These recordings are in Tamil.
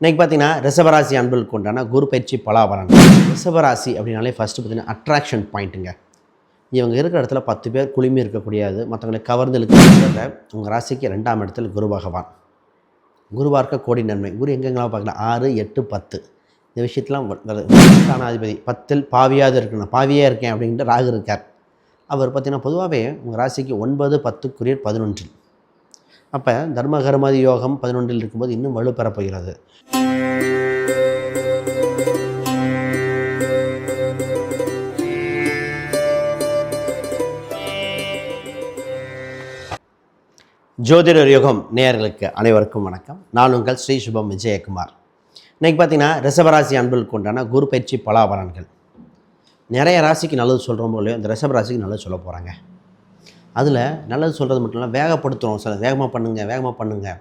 இன்றைக்கி பார்த்தீங்கன்னா ரிசவராசி அன்புகளுக்கு உண்டான குரு பயிற்சி பலாபலன் ரிசவராசி அப்படின்னாலே ஃபஸ்ட்டு பார்த்தீங்கன்னா அட்ராக்ஷன் பாயிண்ட்டுங்க இவங்க இருக்கிற இடத்துல பத்து பேர் குழுமி இருக்கக்கூடியது மற்றவங்களை கவர்ந்து இழுக்கிறத உங்கள் ராசிக்கு ரெண்டாம் இடத்துல குரு பகவான். இருக்க கோடி நன்மை. குரு எங்கெங்கெல்லாம் பார்க்கலாம் ஆறு எட்டு பத்து. இந்த விஷயத்தெலாம் ஸ்தானாதிபதி பத்தில் பாவியாவது இருக்கணும். பாவியாக இருக்கேன் அப்படின்ட்டு ராகு இருக்கார். அவர் பார்த்திங்கன்னா பொதுவாகவே உங்கள் ராசிக்கு ஒன்பது பத்துக்குரியர் பதினொன்றில் அப்போ தர்மகர்மாதி யோகம் பதினொன்றில் இருக்கும்போது இன்னும் வலு போகிறது. ஜோதிடர் யுகம் நேயர்களுக்கு அனைவருக்கும் வணக்கம். நான் உங்கள் ஸ்ரீ சுபம் விஜயகுமார். இன்றைக்கி பார்த்தீங்கன்னா ரிஷபராசி அன்புகளுக்கு உண்டான குரு பயிற்சி பலாபலன்கள். நிறைய ராசிக்கு நல்லது சொல்கிறோம் போல இந்த ரிஷபராசிக்கு நல்லது சொல்ல போகிறாங்க அதில் நல்லது சொல்கிறது மட்டும் இல்லை வேகப்படுத்துகிறோம் சில வேகமாக பண்ணுங்கள் வேகமாக பண்ணுங்கள்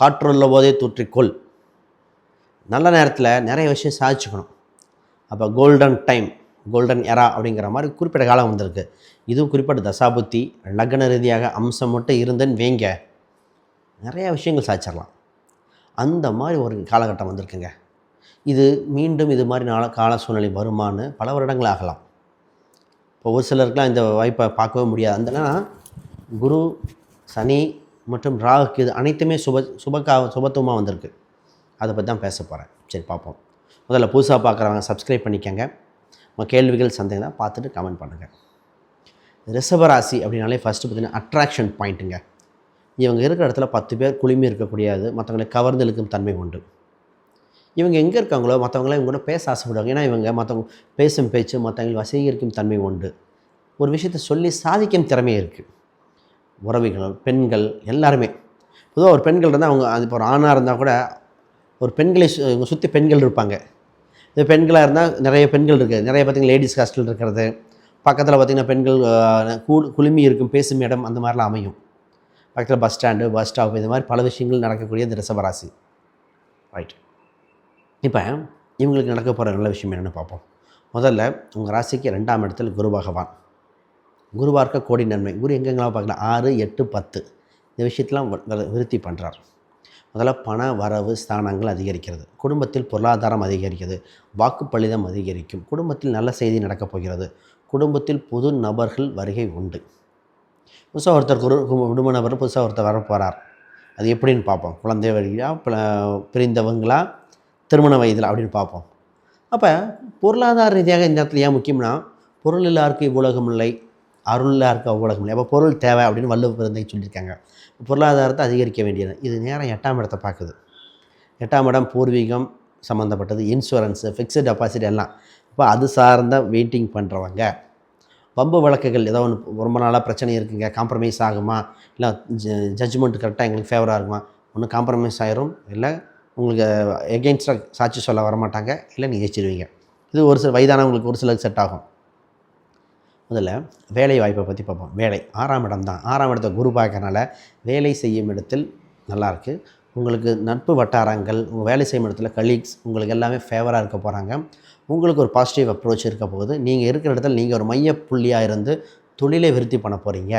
காற்றுள்ள போதே தூற்றிக்கொள். நல்ல நேரத்தில் நிறைய விஷயம் சாதிச்சுக்கணும். அப்போ கோல்டன் டைம் கோல்டன் எரா அப்படிங்கிற மாதிரி குறிப்பிட்ட காலம் வந்திருக்கு. இதுவும் குறிப்பிட்ட தசாபுத்தி லக்ன ரீதியாக அம்சம் மட்டும் இருந்தேன்னு வேங்க. நிறைய விஷயங்கள் சாதிச்சிடலாம். அந்த மாதிரி ஒரு காலகட்டம் வந்திருக்குங்க. இது மீண்டும் இது மாதிரி நாள கால சூழ்நிலை வருமான்னு பல வருடங்கள் ஆகலாம். இப்போ ஒரு சிலருக்குலாம் இந்த வாய்ப்பை பார்க்கவே முடியாது. அந்த குரு சனி மற்றும் ராகுக்கு இது அனைத்துமே சுப சுபக்கா சுபத்துவமாக வந்திருக்கு. அதை பற்றி தான் பேச போகிறேன் சரி பார்ப்போம். முதல்ல புதுசாக பார்க்குறவங்க சப்ஸ்கிரைப் பண்ணிக்கங்க. உங்கள் கேள்விகள் சந்தேகம் பார்த்துட்டு கமெண்ட் பண்ணுங்கள் ரிஷபராசி அப்படின்னாலே ஃபஸ்ட்டு பார்த்தீங்கன்னா அட்ராக்ஷன் பாயிண்ட்டுங்க இவங்க இருக்கிற இடத்துல பத்து பேர் குழுமி இருக்கக்கூடியது மற்றவங்களை கவர்ந்து இழுக்கும் தன்மை உண்டு. இவங்க எங்கே இருக்காங்களோ மற்றவங்களாம் இவங்க கூட பேச ஆசைப்படுவாங்க. ஏன்னா இவங்க மற்றவங்க பேசும் பேச்சு மற்றவங்களை வசீகரிக்கும் தன்மை உண்டு. ஒரு விஷயத்தை சொல்லி சாதிக்கும் திறமை இருக்குது உறவிகள் பெண்கள் எல்லாருமே. பொதுவாக ஒரு பெண்கள் இருந்தால் அவங்க அது இப்போ ஒரு ஆணாக இருந்தால் கூட ஒரு பெண்களை சு- இவங்க சுற்றி பெண்கள் இருப்பாங்க. இது பெண்களாக இருந்தால் நிறைய பெண்கள் இருக்குது நிறைய பார்த்திங்கன்னா லேடிஸ் ஹாஸ்டல் இருக்கிறது. பக்கத்தில் பார்த்திங்கன்னா பெண்கள் கூ குளுமி இருக்கும் பேசும் இடம் அந்த மாதிரிலாம் அமையும். பக்கத்தில் பஸ் ஸ்டாண்டு பஸ் ஸ்டாப் இது மாதிரி பல விஷயங்கள் நடக்கக்கூடிய இந்த ரிசவராசி ரைட் இப்போ இவங்களுக்கு நடக்க போகிற நல்ல விஷயம் என்னென்னு பார்ப்போம். முதல்ல உங்கள் ராசிக்கு ரெண்டாம் இடத்தில் குரு பகவான். குருவார்க்க கோடி நன்மை. குரு எங்கெங்கெல்லாம் பார்க்கலாம்? ஆறு எட்டு பத்து. இந்த விஷயத்தெலாம் வ- விருத்தி பண்ணுறார் முதல்ல பண வரவு ஸ்தானங்கள் அதிகரிக்கிறது. குடும்பத்தில் பொருளாதாரம் அதிகரிக்கிறது. வாக்குப்பளிதம் அதிகரிக்கும். குடும்பத்தில் நல்ல செய்தி நடக்கப் போகிறது. குடும்பத்தில் புது நபர்கள் வருகை உண்டு. புதுசாக ஒருத்தர் குரு குடும்ப நபர் புதுசாக ஒருத்தர் வர போகிறார் அது எப்படின்னு பார்ப்போம். குழந்தை வழியா பிரிந்தவங்களா திருமண வயதில் அப்படின்னு பார்ப்போம். அப்போ பொருளாதார ரீதியாக இந்த இடத்துல ஏன் முக்கியம்னா பொருள் எல்லாருக்கும் இவ்வுலகம் இல்லை. அருளாக இருக்க உலகம் இல்லை அப்போ பொருள் தேவை அப்படின்னு வள்ளுவ பிறந்தை சொல்லியிருக்காங்க. பொருளாதாரத்தை அதிகரிக்க வேண்டியது. இது நேரம் எட்டாம் இடத்தை பார்க்குது. எட்டாம் இடம் பூர்வீகம் சம்மந்தப்பட்டது இன்சூரன்ஸு ஃபிக்ஸட் டெபாசிட் எல்லாம். இப்போ அது சார்ந்த வெயிட்டிங் பண்ணுறவங்க பம்பு வழக்குகள் ஏதோ ஒன்று ரொம்ப நாளாக பிரச்சனை இருக்குங்க. காம்ப்ரமைஸ் ஆகுமா? இல்லை ஜட்ஜ்மெண்ட் கரெக்டாக எங்களுக்கு ஃபேவராக இருக்குமா? ஒன்று காம்ப்ரமைஸ் ஆயிரும். இல்லை உங்களுக்கு எகெயின்ஸ்டாக சாட்சி சொல்ல வரமாட்டாங்க. இல்லை நீங்கள் ஜெயிச்சிருவீங்க. இது ஒரு சில வயதானவங்களுக்கு ஒரு சிலருக்கு செட் ஆகும். முதல்ல வேலை வாய்ப்பை பற்றி பார்ப்போம். வேலை ஆறாம் இடம் தான். ஆறாம் இடத்தை குரு பார்க்கறனால வேலை செய்யும் இடத்தில் நல்லாயிருக்கு உங்களுக்கு நட்பு வட்டாரங்கள் உங்கள் வேலை செய்யும் இடத்துல கலீக்ஸ் உங்களுக்கு எல்லாமே ஃபேவராக இருக்க போகிறாங்க உங்களுக்கு ஒரு பாசிட்டிவ் அப்ரோச் இருக்க போகுது. நீங்கள் இருக்கிற இடத்துல நீங்கள் ஒரு மைய புள்ளியாக இருந்து தொழிலை விருத்தி பண்ண போகிறீங்க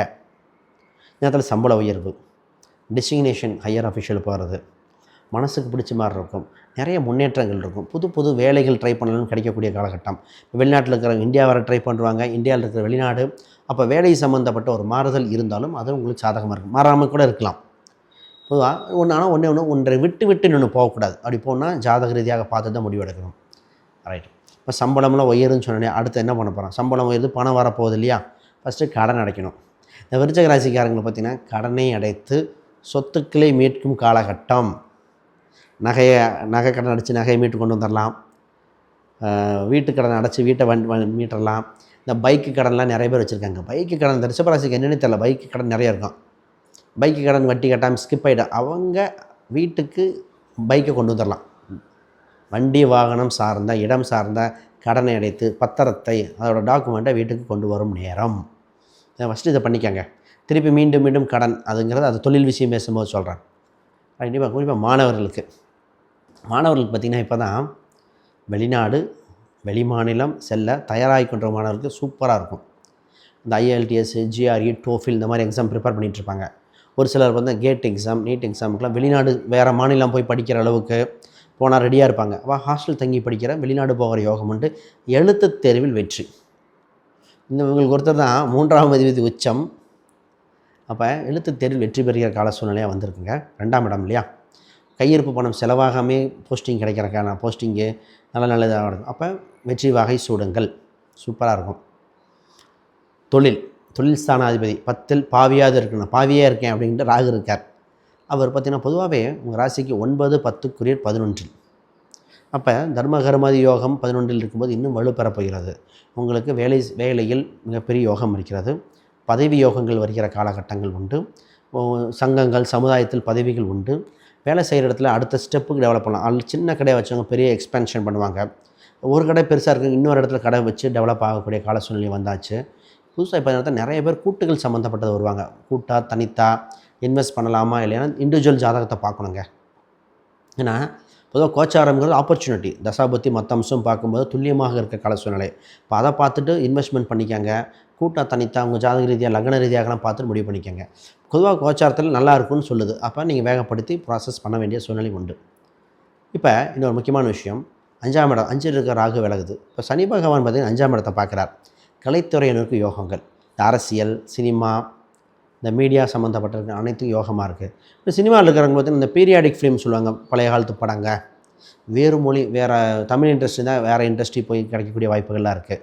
நேரத்தில் சம்பள உயர்வு டிசிக்னேஷன் ஹையர் அஃபிஷியல் போகிறது மனசுக்கு பிடிச்ச மாதிரி இருக்கும். நிறைய முன்னேற்றங்கள் இருக்கும். புது புது வேலைகள் ட்ரை பண்ணணும்னு கிடைக்கக்கூடிய காலகட்டம். வெளிநாட்டில் இருக்கிறவங்க இந்தியா வர ட்ரை பண்ணுவாங்க இந்தியாவில் இருக்கிற வெளிநாடு. அப்போ வேலை சம்மந்தப்பட்ட ஒரு மாறுதல் இருந்தாலும் அது உங்களுக்கு சாதகமாக இருக்கும். மாறாமல் கூட இருக்கலாம். பொதுவாக ஒன்று ஆனால் ஒன்றே ஒன்று ஒன்றை விட்டு விட்டு நின்று போகக்கூடாது. அப்படி போனால் ஜாதக ரீதியாக பார்த்து தான் முடிவெடுக்கணும் ரைட் இப்போ சம்பளம்லாம் உயருன்னு சொன்னேன் அடுத்து என்ன பண்ண போகிறோம் சம்பளம் உயருது பணம் வரப்போகுது இல்லையா? ஃபஸ்ட்டு கடன் அடைக்கணும். இந்த விருச்சக ராசிக்காரங்களை பார்த்தீங்கன்னா கடனை அடைத்து சொத்துக்களை மீட்கும் காலகட்டம். நகையை நகை கடன் அடித்து நகையை மீட்டு கொண்டு வந்துடலாம் வீட்டு கடன் அடைச்சி வீட்டை வண்டி மீட்டரலாம். இந்த பைக்கு கடன்லாம் நிறைய பேர் வச்சுருக்காங்க. பைக்கு கடன் இந்த ரிஷபராசிக்கு என்னன்னு தெரியல. பைக்கு கடன் நிறைய இருக்கும். பைக்கு கடன் வட்டி கட்டாமல் ஸ்கிப் ஆகிடும் அவங்க வீட்டுக்கு பைக்கை கொண்டு வந்துடலாம் வண்டி வாகனம் சார்ந்த இடம் சார்ந்த கடனை அடைத்து பத்திரத்தை அதோடய டாக்குமெண்ட்டை வீட்டுக்கு கொண்டு வரும் நேரம். ஃபஸ்ட்டு இதை பண்ணிக்கோங்க. திருப்பி மீண்டும் மீண்டும் கடன் அதுங்கிறது அது தொழில் விஷயம் பேசும்போது சொல்கிறேன் கண்டிப்பாக குறிப்பாக மாணவர்களுக்கு. மாணவர்களுக்கு பார்த்திங்கன்னா இப்போ தான் வெளிநாடு வெளிமாநிலம் செல்ல தயாராகிக்கின்ற மாணவர்களுக்கு சூப்பராக இருக்கும். இந்த ஐஎல்டிஎஸ் ஜிஆர்இ டோஃபில் இந்த மாதிரி எக்ஸாம் ப்ரிப்பேர் பண்ணிகிட்ருப்பாங்க. ஒரு சிலர் வந்து கேட் எக்ஸாம் நீட் எக்ஸாமுக்குலாம் வெளிநாடு வேறு மாநிலம் போய் படிக்கிற அளவுக்கு போனால் ரெடியாக இருப்பாங்க. அவள் ஹாஸ்டல் தங்கி படிக்கிற வெளிநாடு போகிற யோகம் உண்டு. எழுத்துத் தேர்வில் வெற்றி. இந்த இவங்களுக்கு ஒருத்தர் தான் மூன்றாம் அதிபதி உச்சம். அப்போ எழுத்துத் தேர்வில் வெற்றி பெறுகிற கால சூழ்நிலையாக வந்திருக்குங்க. ரெண்டாம் இடம் இல்லையா? கையிருப்பு பணம் செலவாகாமே போஸ்டிங் கிடைக்கிறக்கான போஸ்டிங்கு நல்ல நல்லதாக இருக்கும். அப்போ வெற்றி வகை சூடுங்கள். சூப்பராக இருக்கும். தொழில் தொழில் ஸ்தானாதிபதி பத்தில் பாவியாவது இருக்கணும். பாவியாக இருக்கேன் அப்படின்ட்டு ராகு இருக்கார். அவர் பார்த்திங்கன்னா பொதுவாகவே உங்கள் ராசிக்கு ஒன்பது பத்துக்குரிய பதினொன்றில். அப்போ தர்மகர்மாதி யோகம் பதினொன்றில் இருக்கும்போது இன்னும் வலுப்பெறப் போகிறது. உங்களுக்கு வேலை வேலையில் மிகப்பெரிய யோகம் இருக்கிறது. பதவி யோகங்கள் வருகிற காலகட்டங்கள் உண்டு. சங்கங்கள் சமுதாயத்தில் பதவிகள் உண்டு. வேலை செய்கிற இடத்துல அடுத்த ஸ்டெப்புக்கு டெவலப் பண்ணலாம். அதில் சின்ன கடையை வச்சவங்க பெரிய எக்ஸ்பென்ஷன் பண்ணுவாங்க. ஒரு கடை பெருசாக இருக்குது இன்னொரு இடத்துல கடை வச்சு டெவலப் ஆகக்கூடிய கால சூழ்நிலை வந்தாச்சு. புதுசாக இப்போ நேரத்தில் நிறைய பேர் கூட்டுகள் சம்மந்தப்பட்டது வருவாங்க. கூட்டா தனித்தா இன்வெஸ்ட் பண்ணலாமா இல்லைன்னா இண்டிவிஜுவல் ஜாதகத்தை பார்க்கணுங்க. ஏன்னா பொதுவாக கோச்சாரம்ங்கிறது ஆப்பர்ச்சுனிட்டி தசாபத்தி மற்ற அம்சம் பார்க்கும்போது துல்லியமாக இருக்க கால சூழ்நிலை. இப்போ அதை பார்த்துட்டு இன்வெஸ்ட்மெண்ட் பண்ணிக்கங்க. கூட்டா தனித்தா உங்கள் ஜாதக ரீதியாக லக்ன ரீதியாகலாம் பார்த்துட்டு முடிவு பண்ணிக்கங்க. பொதுவாக கோச்சாரத்தில் நல்லா இருக்கும்னு சொல்லுது. அப்போ நீங்கள் வேகப்படுத்தி ப்ராசஸ் பண்ண வேண்டிய சூழ்நிலை உண்டு. இப்போ இன்னொரு முக்கியமான விஷயம். அஞ்சாம் இடம் அஞ்சில் இருக்க ராகு விலகுது. இப்போ சனி பகவான் பார்த்தீங்கன்னா அஞ்சாம் இடத்தை பார்க்குறார். கலைத்துறையினருக்கு யோகங்கள். அரசியல் சினிமா இந்த மீடியா சம்மந்தப்பட்ட அனைத்தும் யோகமாக இருக்குது இப்போ சினிமாவில் இருக்கிறவங்க பார்த்தீங்கன்னா இந்த பீரியாடிக் ஃபிலிம் சொல்லுவாங்க பழைய காலத்து படங்க. வேறு மொழி வேறு தமிழ் இண்டஸ்ட்ரி தான் வேறு இண்டஸ்ட்ரி போய் கிடைக்கக்கூடிய வாய்ப்புகள்லாம் இருக்குது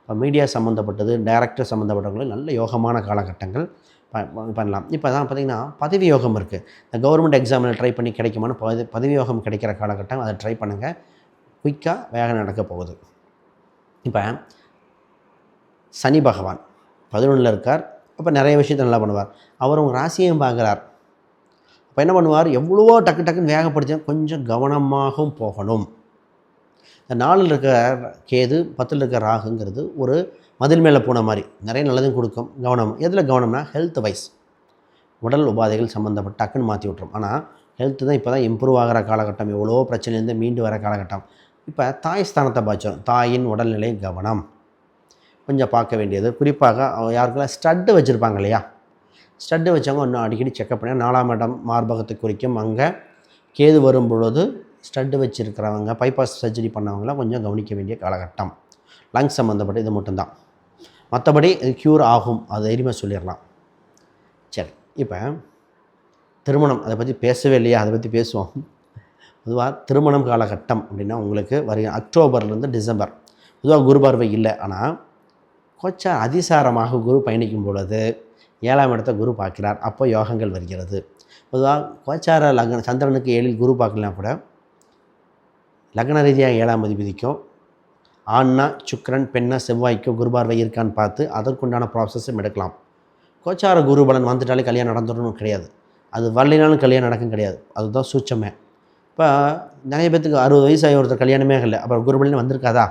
இப்போ மீடியா சம்மந்தப்பட்டது டைரக்டர் சம்மந்தப்பட்டவங்களும் நல்ல யோகமான காலகட்டங்கள் ப- பண்ணலாம். இப்போ தான் பார்த்திங்கன்னா பதவி யோகம் இருக்குது இந்த கவர்மெண்ட் எக்ஸாமில் ட்ரை பண்ணி கிடைக்குமான்னு பதவி பதவி யோகம் கிடைக்கிற காலகட்டம் அதை ட்ரை பண்ணுங்கள் குயிக்காக வேக நடக்க போகுது. இப்போ சனி பகவான் பதினொன்றில் இருக்கார். அப்போ நிறைய விஷயத்தை நல்லா பண்ணுவார். அவர் உங்கள் ராசியையும் பார்க்குறார். அப்போ என்ன பண்ணுவார்? எவ்வளவோ டக்கு டக்குன்னு வேகப்படுத்தி கொஞ்சம் கவனமாகவும் போகணும். இந்த நாலில் இருக்க கேது பத்தில் இருக்க ராகுங்கிறது ஒரு மதில் மேலே போன மாதிரி. நிறைய நல்லதும் கொடுக்கும். கவனம். எதில் கவனம்னா ஹெல்த் வைஸ் உடல் உபாதைகள் சம்மந்தப்பட்ட டக்குன்னு மாற்றி விட்ரும் ஆனால் ஹெல்த்து தான் இப்போ தான் இம்ப்ரூவ் ஆகிற காலகட்டம். எவ்வளோ பிரச்சனையிலேருந்து மீண்டு வர காலகட்டம். இப்போ தாய் ஸ்தானத்தை பாய்ச்சோம் தாயின் உடல்நிலை கவனம். கொஞ்சம் பார்க்க வேண்டியது. குறிப்பாக யாருக்கெல்லாம் ஸ்டட்டு வச்சுருப்பாங்க இல்லையா? ஸ்டட்டு வச்சவங்க இன்னும் அடிக்கடி செக்கப் பண்ணி நாலாம் இடம் மார்பகத்தை குறிக்கும். அங்கே கேது வரும் பொழுது ஸ்டட்டு வச்சுருக்கிறவங்க பைபாஸ் சர்ஜரி பண்ணவங்களாம் கொஞ்சம் கவனிக்க வேண்டிய காலகட்டம். லங்ஸ் சம்மந்தப்பட்ட இது மட்டும்தான். மற்றபடி இது க்யூர் ஆகும். அது தைரியமாக சொல்லிடலாம். சரி இப்போ திருமணம். அதை பற்றி பேசவே இல்லையா? அதை பற்றி பேசுவோம். பொதுவாக திருமணம் காலகட்டம் அப்படின்னா உங்களுக்கு வருகிற அக்டோபர்லேருந்து டிசம்பர். பொதுவாக குரு பார்வை இல்லை. ஆனால் கொஞ்சம் அதிசாரமாக குரு பயணிக்கும் பொழுது ஏழாம் இடத்தை குரு பார்க்கிறார். அப்போ யோகங்கள் வருகிறது. பொதுவாக கோச்சார லக்ன சந்திரனுக்கு ஏழில் குரு பார்க்கலாம் கூட லக்ன ரீதியாக ஏழாம் அதிபதிக்கும் ஆண்னா சுக்கரன் பெண்ணா செவ்வாய்க்கோ குருபார்வை இருக்கான்னு பார்த்து அதற்குண்டான ப்ராசஸும் எடுக்கலாம். கோச்சார குரு பலன் வந்துட்டாலே கல்யாணம் நடந்துடணும் கிடையாது. அது வரலினாலும் கல்யாணம் நடக்கும் கிடையாது. அதுதான் சூட்சமே. இப்போ நிறைய பேத்துக்கு அறுபது வயசு ஆகி ஒருத்தர் கல்யாணமே இல்லை அப்புறம் குருபலன் வந்திருக்காதா?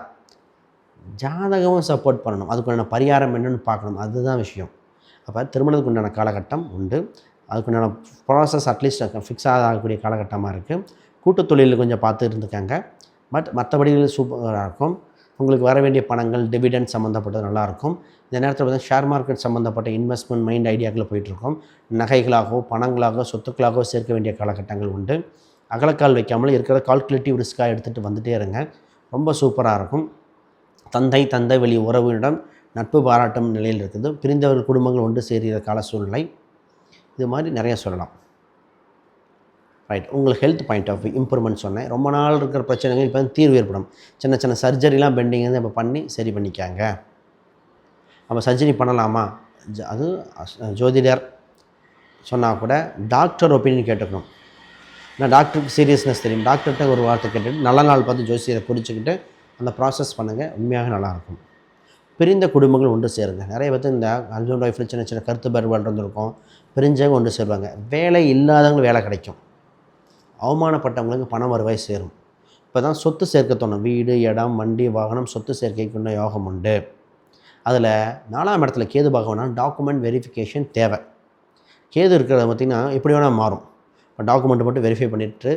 ஜாதகமும் சப்போர்ட் பண்ணணும். அதுக்குண்டான பரிகாரம் என்னென்னு பார்க்கணும். அதுதான் விஷயம். அப்போ திருமணத்துக்கு உண்டான காலகட்டம் உண்டு. அதுக்குண்டான ப்ராசஸ் அட்லீஸ்ட் ஃபிக்ஸ் ஆகக்கூடிய காலகட்டமாக இருக்குது கூட்டுத் தொழிலில் கொஞ்சம் பார்த்து இருந்துக்காங்க. பட் மற்றபடி சூப்பராக இருக்கும். உங்களுக்கு வர வேண்டிய பணங்கள் டிவிடெண்ட் சம்மந்தப்பட்டது நல்லாயிருக்கும் இந்த நேரத்தில் பார்த்தீங்கன்னா ஷேர் மார்க்கெட் சம்மந்தப்பட்ட இன்வெஸ்ட்மெண்ட் மைண்ட் ஐடியாக்களை போயிட்டுருக்கோம். நகைகளாகவோ பணங்களாகவோ சொத்துக்களாகவோ சேர்க்க வேண்டிய காலகட்டங்கள் உண்டு. அகலக்கால் வைக்காமல் இருக்கிற கால்குலேட்டிவ் ரிஸ்க்காக எடுத்துகிட்டு வந்துகிட்டே இருங்க. ரொம்ப சூப்பராக இருக்கும். தந்தை தந்தை வெளி உறவினிடம் நட்பு பாராட்டும் நிலையில் இருக்குது. பிரிந்தவர்கள் குடும்பங்கள் ஒன்று சேர்கிற கால சூழ்நிலை. இது மாதிரி நிறைய சொல்லலாம். ரைட் உங்களுக்கு ஹெல்த் பாயிண்ட் ஆஃப் இம்ப்ரூவ்மெண்ட் சொன்னேன். ரொம்ப நாள் இருக்கிற பிரச்சனைகள் இப்போ தீர்வு ஏற்படும். சின்ன சின்ன சர்ஜரிலாம் பெண்டிங் வந்து இப்போ பண்ணி சரி பண்ணிக்காங்க. அப்போ சர்ஜரி பண்ணலாமா? அது ஜோதிடர் சொன்னால் கூட டாக்டர் ஒப்பீனியன் கேட்டுக்கணும். நான் டாக்டருக்கு சீரியஸ்னஸ் தெரியும். டாக்டர்கிட்ட ஒரு வார்த்தை கேட்டுட்டு நல்ல நாள் பார்த்து ஜோசியரை குறிச்சிக்கிட்டு அந்த ப்ராசஸ் பண்ணுங்கள் உண்மையாக நல்லாயிருக்கும். பிரிந்த குடும்பங்கள் ஒன்று சேருங்க. நிறைய பேர்த்து இந்த ஹஸ்பண்ட் ஒய்ஃபில் சின்ன சின்ன கருத்து வேறுபாடு இருந்திருக்கும். பிரிஞ்சவங்க ஒன்று சேருவாங்க. வேலை இல்லாதவங்களுக்கு வேலை கிடைக்கும். அவமானப்பட்டவங்களுக்கு பணம் வருவாய் சேரும். இப்போ தான் சொத்து சேர்க்க தோணும். வீடு இடம் வண்டி வாகனம் சொத்து சேர்க்கைக்குள்ள யோகம் உண்டு. அதில் நாலாம் இடத்துல கேது பகவானா டாக்குமெண்ட் வெரிஃபிகேஷன் தேவை. கேது இருக்கிறத பார்த்திங்கன்னா எப்படி வேணால் மாறும். இப்போ டாக்குமெண்ட் மட்டும் வெரிஃபை பண்ணிவிட்டு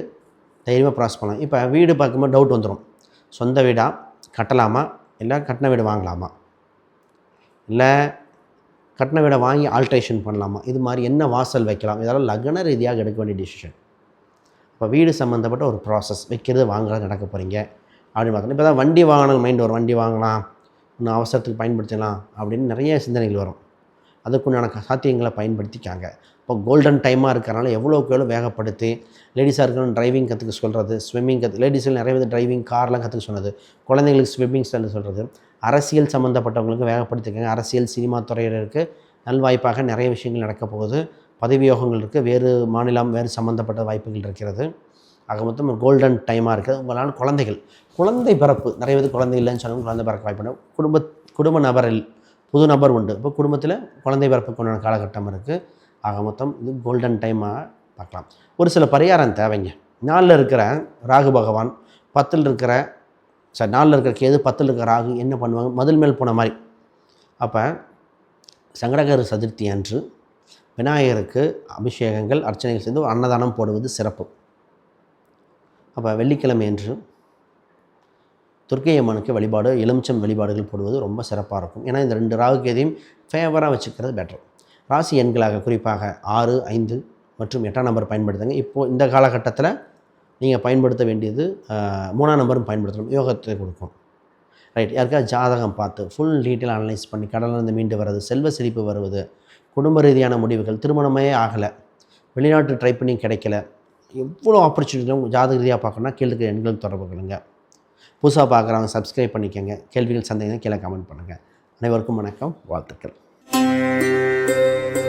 தைரியமாக ப்ராசஸ் பண்ணலாம். இப்போ வீடு பார்க்கும்போது டவுட் வந்துடும் சொந்த வீடாக கட்டலாமா? இல்லை கட்டின வீடு வாங்கலாமா? இல்லை கட்டின வீடை வாங்கி ஆல்ட்ரேஷன் பண்ணலாமா? இது மாதிரி என்ன வாசல் வைக்கலாம்? இதெல்லாம் லக்ன ரீதியாக எடுக்க வேண்டிய டிசிஷன் இப்போ வீடு சம்மந்தப்பட்ட ஒரு ப்ராசஸ் வைக்கிறது வாங்குறது நடக்க போகிறீங்க அப்படின்னு பார்த்தோன்னா இப்போ தான் வண்டி வாங்கணும் மைண்ட் ஒரு வண்டி வாங்கலாம். இன்னும் அவசரத்துக்கு பயன்படுத்தலாம். அப்படின்னு நிறைய சிந்தனைகள் வரும். அதுக்குண்டான சாத்தியங்களை பயன்படுத்திக்காங்க. இப்போ கோல்டன் டைமாக இருக்கிறனால எவ்வளோக்கு எவ்வளோ வேகப்படுத்தி லேடிஸாக இருக்கணும் டிரைவிங் கற்றுக்க சொல்கிறது ஸ்விம்மிங் கற்று லேடிஸில் நிறைய பேர் டிரைவிங் கார்லாம் கற்றுக்க சொன்னது குழந்தைங்களுக்கு ஸ்விம்மிங் ஸ்டைல் சொல்கிறது அரசியல் சம்மந்தப்பட்டவங்களுக்கு வேகப்படுத்திக்கங்க. அரசியல் சினிமா துறையினருக்கு நல்வாய்ப்பாக நிறைய விஷயங்கள் நடக்க போகுது பதவி யோகங்கள் இருக்குது வேறு மாநிலம் வேறு சம்மந்தப்பட்ட வாய்ப்புகள் இருக்கிறது. ஆக மொத்தம் ஒரு கோல்டன் டைமாக இருக்குது. உங்களால் குழந்தைகள் குழந்தை பிறப்பு நிறைய பேர் குழந்தை இல்லைன்னு சொன்னாலும் குழந்தை பிறக்க வாய்ப்பு குடும்ப குடும்ப நபரில் புது நபர் உண்டு. இப்போ குடும்பத்தில் குழந்தை பிறப்பு உண்டான காலகட்டம் இருக்குது ஆக மொத்தம் இது கோல்டன் டைமாக பார்க்கலாம். ஒரு சில பரிகாரம் தேவைங்க. நாளில் இருக்கிற ராகு பகவான் பத்தில் இருக்கிற சரி நாளில் இருக்கிற கேது பத்தில் இருக்கிற ராகு என்ன பண்ணுவாங்க? மதில் மேல் போன மாதிரி. அப்போ சங்கடகர சதுர்த்தி அன்று விநாயகருக்கு அபிஷேகங்கள் அர்ச்சனைகள் செய்து அன்னதானம் போடுவது சிறப்பு. அப்போ வெள்ளிக்கிழமை அன்று துர்க்கை அம்மனுக்கு வழிபாடு எலுமிச்சம் வழிபாடுகள் போடுவது ரொம்ப சிறப்பாக இருக்கும். ஏன்னா இந்த ரெண்டு ராகு கேதையும் ஃபேவராக வச்சுக்கிறது பெட்டர் ராசி எண்களாக குறிப்பாக ஆறு ஐந்து மற்றும் எட்டாம் நம்பர் பயன்படுத்துங்க. இப்போது இந்த காலகட்டத்தில் நீங்கள் பயன்படுத்த வேண்டியது மூணாம் நம்பரும் பயன்படுத்தணும். யோகத்தை கொடுக்கும். ரைட். யாருக்காவது ஜாதகம் பார்த்து ஃபுல் டீட்டெயில் அனலைஸ் பண்ணி கடலிருந்து மீண்டு வர்றது செல்வ செழிப்பு வருவது குடும்ப ரீதியான முடிவுகள் திருமணமே ஆகலை. வெளிநாட்டு ட்ரை பண்ணி கிடைக்கல. எவ்வளோ ஆப்பர்ச்சுனிட்டியும் ஜாதக ரீதியாக பார்க்கணும்னா கீழே எண்கள் தொடர்பு கொள்ளுங்க. புதுசாக பார்க்குறவங்க சப்ஸ்கிரைப் பண்ணிக்கோங்க. கேள்விகள் சந்தேகம் கீழே கமெண்ட் பண்ணுங்கள் அனைவருக்கும் வணக்கம். வாழ்த்துக்கள். Música